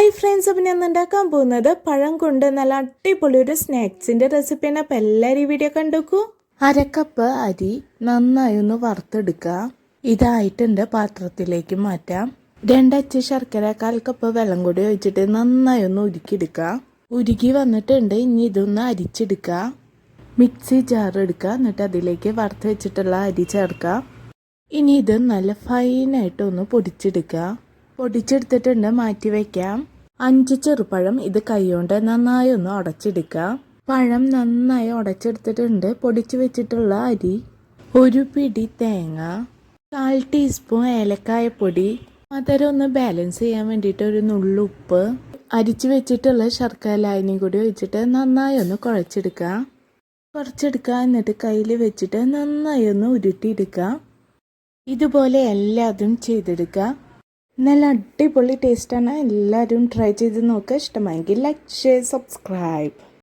Hi friends അപ്പം ഞാൻ ഉണ്ടാക്കാൻ പോകുന്നത് പഴം കൊണ്ട് നല്ല അടിപൊളി ഒരു സ്നാക്സിന്റെ റെസിപ്പിയാണ് അപ്പം എല്ലാവരും ഈ വീഡിയോ കണ്ടുക്കൂ അരക്കപ്പ് അരി നന്നായി ഒന്ന് വറുത്തെടുക്കുക. ഇതായിട്ടുണ്ട് പാത്രത്തിലേക്ക് മാറ്റാം. രണ്ടച്ച് ശർക്കര കാൽ കപ്പ് വെള്ളം കൂടി ഒഴിച്ചിട്ട് നന്നായി ഒന്ന് ഉരുക്കിയെടുക്കുക. ഉരുക്കി വന്നിട്ടുണ്ട് ഇനി ഇതൊന്ന് അരിച്ചെടുക്കുക. മിക്സി ജാർ എടുക്കുക എന്നിട്ട് അതിലേക്ക് വറുത്ത് വെച്ചിട്ടുള്ള അരി ചേർക്കുക. ഇനി ഇത് നല്ല ഫൈനായിട്ട് ഒന്ന് പൊടിച്ചെടുക്കുക. പൊടിച്ചെടുത്തിട്ടുണ്ട് മാറ്റി വയ്ക്കാം അഞ്ച് ചെറുപഴം ഇത് കൈകൊണ്ട് നന്നായി ഒന്ന് ഉടച്ചെടുക്കുക പഴം നന്നായി ഉടച്ചെടുത്തിട്ടുണ്ട് പൊടിച്ചു വെച്ചിട്ടുള്ള അരി ഒരു പിടി തേങ്ങ കാൽ ടീസ്പൂൺ ഏലക്കായപ്പൊടി. മധുരം ഒന്ന് ബാലൻസ് ചെയ്യാൻ വേണ്ടിയിട്ട് ഒരു നുള്ളുപ്പ് അരിച്ചു വെച്ചിട്ടുള്ള ശർക്കര ലായനി കൂടി ഒഴിച്ചിട്ട് നന്നായി ഒന്ന് കുഴച്ചെടുക്കുക കുറച്ചെടുക്കുക എന്നിട്ട് കയ്യിൽ വെച്ചിട്ട് നന്നായി ഒന്ന് ഉരുട്ടിയെടുക്കുക. ഇതുപോലെ എല്ലാതും ചെയ്തെടുക്കുക. നല്ല അടിപൊളി ടേസ്റ്റാണ് എല്ലാവരും ട്രൈ ചെയ്ത് നോക്കുക ഇഷ്ടമായെങ്കിൽ ലൈക്ക് ഷെയർ സബ്സ്ക്രൈബ്